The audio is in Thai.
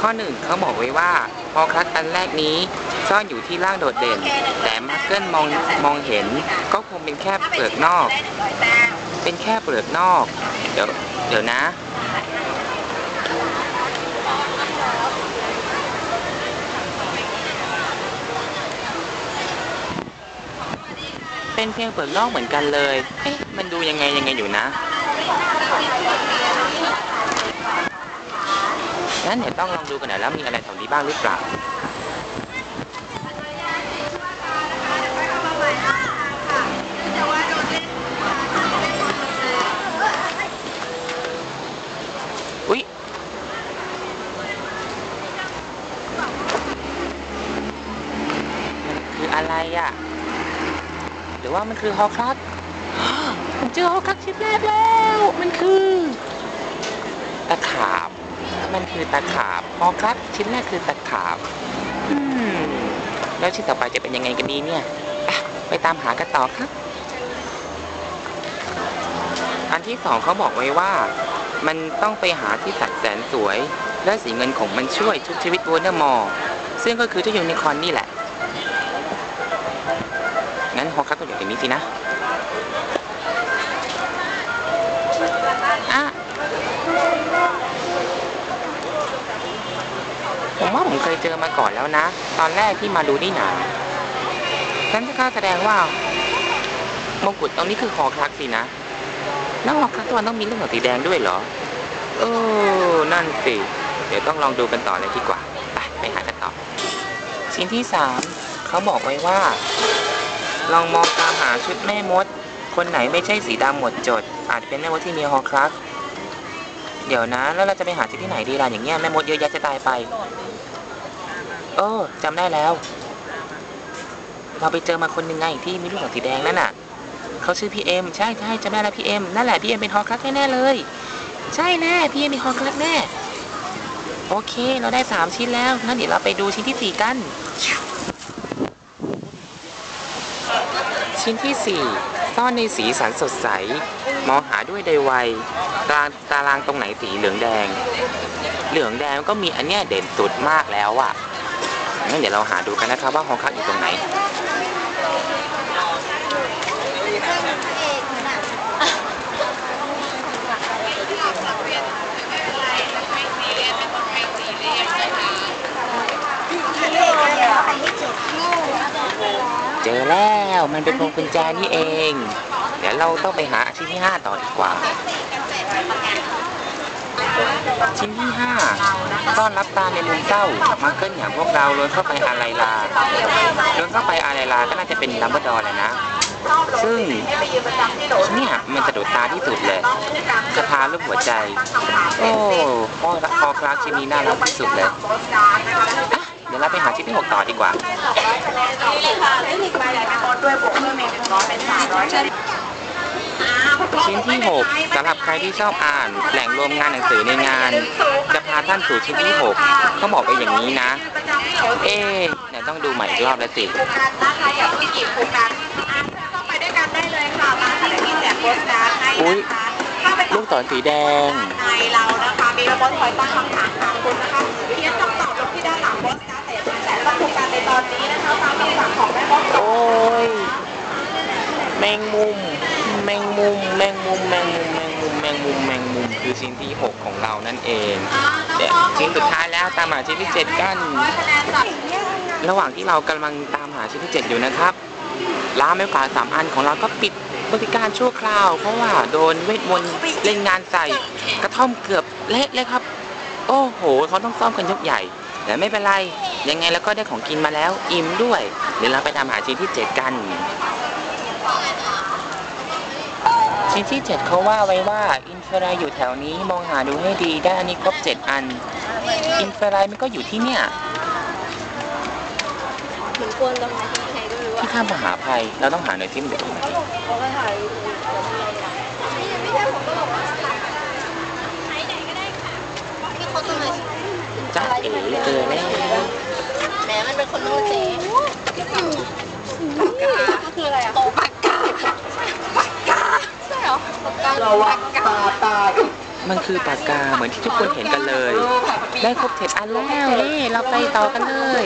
ข้อหนึ่งเขาบอกไว้ว่าฮอคลัสอันแรกนี้ซ่อนอยู่ที่ล่างโดดเด่น แต่มาร์เกิลมองมองเห็นก็คงเป็นแค่เปลือกนอก เป็นแค่เปลือกนอก เดี๋ยวเดี๋ยวนะเป็นเพียงเปลือกนอกเหมือนกันเลย เอ๊ะ มันดูยังไงยังไงอยู่นะ งั้นเดี๋ยวต้องลองดูกันหน่อยแล้วมีอะไรแถวนี้บ้างหรือเปล่าอุ๊ยมันคืออะไรอะ หรือว่ามันคือฮอคลัสผมเจอฮอคลัสชิ้นแรกแล้ว มันคือ ตะขาบ มันคือตะขาบฮอคลัสชิ้นแรกคือตะขาบแล้วชิ้นต่อไปจะเป็นยังไงกันดีเนี่ย ไปตามหากันต่อครับ อันที่สองเขาบอกไว้ว่า มันต้องไปหาที่สัตว์แสนสวย และสีเงินของมันช่วยชุบชีวิตวอร์เนอร์มอร์ซึ่งก็คือเจ้ายูนิคอร์นนี่แหละ งั้นฮอคลัสก็อยู่ตรงนี้สินะอะ ผมว่าผมเคยเจอมาก่อนแล้วนะ ตอนแรกที่มาดูนี่หนาฉันจะก็แสดงว่ามงกุฎตรงนี้คือฮอคลักสินะ แล้วฮอคลักตัวต้องมีเรื่องของสีแดงด้วยเหรอ เออ นั่นสิ เดี๋ยวต้องลองดูกันต่อเลยดีกว่า ไปไปหากันต่อชิ้นที่สามเขาบอกไว้ว่า ลองมองตามหาชุดแม่มด คนไหนไม่ใช่สีดำหมดจด อาจเป็นแม่มดที่มีฮอคลัก เดี๋ยวนะ แล้วเราจะไปหาที่ที่ไหนดีล่ะอย่างเงี้ยแม่มดเยอะแยะจะตายไป เออจำได้แล้ว เราไปเจอมาคนหนึ่งไงที่มีลูกศรสีแดงนั่นน่ะเขาชื่อพี่เอ็มใช่ใช่จำได้แล้วพี่เอ็มนั่นแหละพี่เอ็มเป็นฮอคลักแน่เลย ใช่แน่พี่เอ็มเป็นฮอคลักแน่โอเค เราได้สามชิ้นแล้วงั้นเดี๋ยวเราไปดูชิ้นที่สี่กัน ชิ้นที่สี่ ซ่อนในสีสันสดใส มองหาด้วยไดไวตารางตารางตรงไหนสีเหลืองแดง เหลืองแดงก็มีอันเนี้ยเด่นสุดมากแล้วอะงั้นเดี๋ยวเราหาดูกันนะครับว่าฮองคักอยู่ตรงไหน เจอแล้วมันเป็นพวงกุญแจนี่เอง เดี๋ยวเราต้องไปหาชิ้นที่5ต่อดีกว่า ชิ้นที่5ต้อนรับตาในมุมเศร้ามาเกิลอย่างพวกเราล้นเข้าไปอาไลลาล้นเข้าไปอาไลลาก็น่าจะเป็นดัมเบิลดอร์แหละนะซึ่งเนี่ยมันจะโดดตาที่สุดเลยสะพานรูปหัวใจ โอ้พอพอคลาสชิ้นนี้น่ารักที่สุดเลย เดี๋ยวเราไปหาชิ้นที่6ต่อดีกว่า ชิ้นที่ 6สำหรับใครที่ชอบอ่าน แหล่งรวมงานหนังสือในงาน จะพาท่านสู่ชิ้นที่ 6 เขาบอกไปอย่างนี้นะ เอ๊ะเดี๋ยวต้องดูใหม่อีกรอบแล้วสินะคะอยากมีกี่โครงการอะเข้าไปด้วยกันได้เลยค่ะมาค่ะเดี๋ยวพี่แจกโปสการ์ดให้อุ๊ยนะคะเข้าไปลูกศรสีแดงในเรานะคะมีระบบคอยตั้งคำถามถามคุณนะคะเขียนคำตอบลงที่ด้านหลังโปสการ์ด คือชิ้นที่ 6 ของเรานั่นเองเดี๋ยวชิ้นสุดท้ายแล้วตามหาชิ้นที่ 7 กันร้อยคะแนนจากระหว่างที่เรากำลังตามหาชิ้นที่ 7 อยู่นะครับร้านไม้กวาดสามอันของเราก็ปิดบริการชั่วคราว เพราะว่าโดนเวทมนต์เล่นงานใส่กระท่อมเกือบเละเลยครับ โอ้โหเขาต้องซ่อมกันยกใหญ่แต่ไม่เป็นไร ยังไงแล้วก็ได้ของกินมาแล้วอิ่มด้วย เดี๋ยวเราไปตามหาชิ้นที่ 7 กัน ชิ้นที่ 7เขาว่าไว้ว่าอินฟราอยู่แถวนี้มองหาดูให้ดีได้อันนี้ครบ 7 อัน อินฟรามันก็อยู่ที่เนี่ยเหมือนกวนตรงไหนที่ใครก็รู้ที่ข้ามมหาภัยเราต้องหาหน่อยที่มันอยู่ตรงไหนจ้าเอ๋เจอแล้วแหมมันเป็นคนโน้ตเจ๊ก็คืออะไรอะโตปากกาป เหรอปากกาปากกามันคือปากกาเหมือนที่ทุกคนเห็นกันเลย ได้ครบเจ็ดอันแล้วนี่เราไปต่อกันเลย